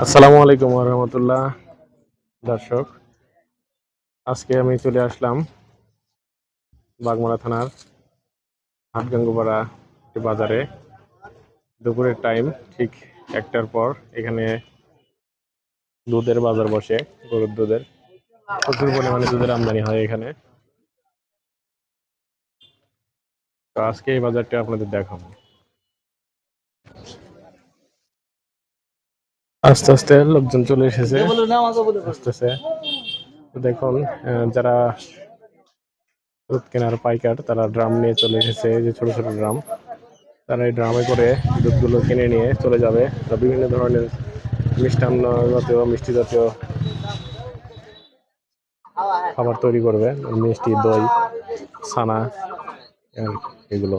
আসসালামু আলাইকুম রহমতুল্লাহ। দর্শক, আজকে আমি চলে আসলাম বাগমারা থানার হাটগাঙ্গুপাড়া বাজারে। দুপুরের টাইম ঠিক একটার পর এখানে দুধের বাজার বসে, গরুর দুধের। প্রচুর পরিমাণে দুধের আমদানি হয় এখানে। তো আজকে এই বাজারটা আপনাদের দেখাবো। আস্তে আস্তে লোকজন চলে এসেছে। আসতেছে তো দেখুন যারা দুধ কেনার পাইকার তারা ড্রাম নিয়ে চলে এসেছে যে ছোট ছোট ড্রাম। তারা এই ড্রামে করে দুধগুলো কিনে নিয়ে চলে যাবে। বিভিন্ন ধরনের মিষ্টান্ন জাতীয় মিষ্টি জাতীয় খাবার তৈরি করবে। মিষ্টি দই ছানা এগুলো।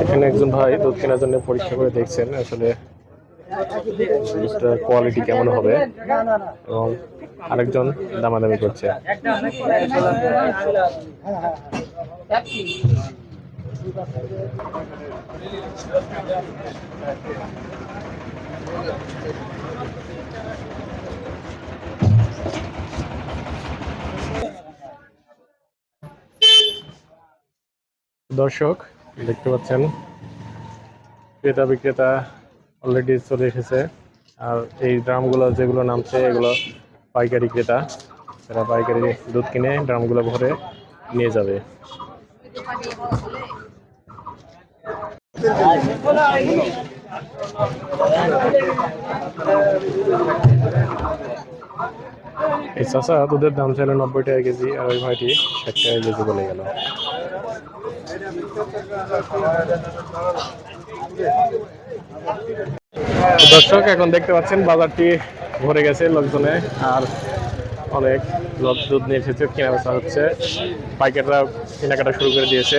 এখানে একজন ভাই দুধ কেনার জন্য পরীক্ষা করে দেখছেন আসলে কোয়ালিটি কেমন হবে এবং আরেকজন দামাদামি করছে। দর্শক দেখতে পাচ্ছেন। ক্রেতা বিক্রেতা অলরেডি চলে এসেছে। আর এই ড্রামগুলো যেগুলো নামছে, এগুলো পাইকারি ক্রেতা। তারা পাইকারি দুধ কিনে ড্রামগুলো ভরে নিয়ে যাবে। এই চাষা দুধের দাম ছিল নব্বই টাকা কেজি, আর ওই ভাইটি ষাট টাকা কেজি বলে গেল। দর্শক, এখন দেখতে পাচ্ছেন বাজারটি ভরে গেছে লোকজনে, আর অনেক লোক দুধ নিয়ে এসেছে কেনা বেচা হচ্ছে। পাইকাররা কেনাকাটা শুরু করে দিয়েছে।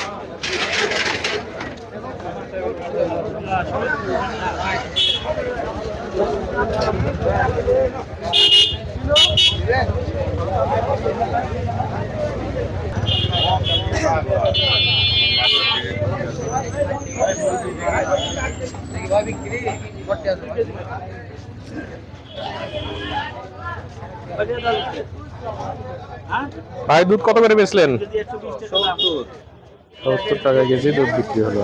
ভাই দুধ কত করে বেচলেন? সত্তর। টাকা কেজি দুধ বিক্রি হলো।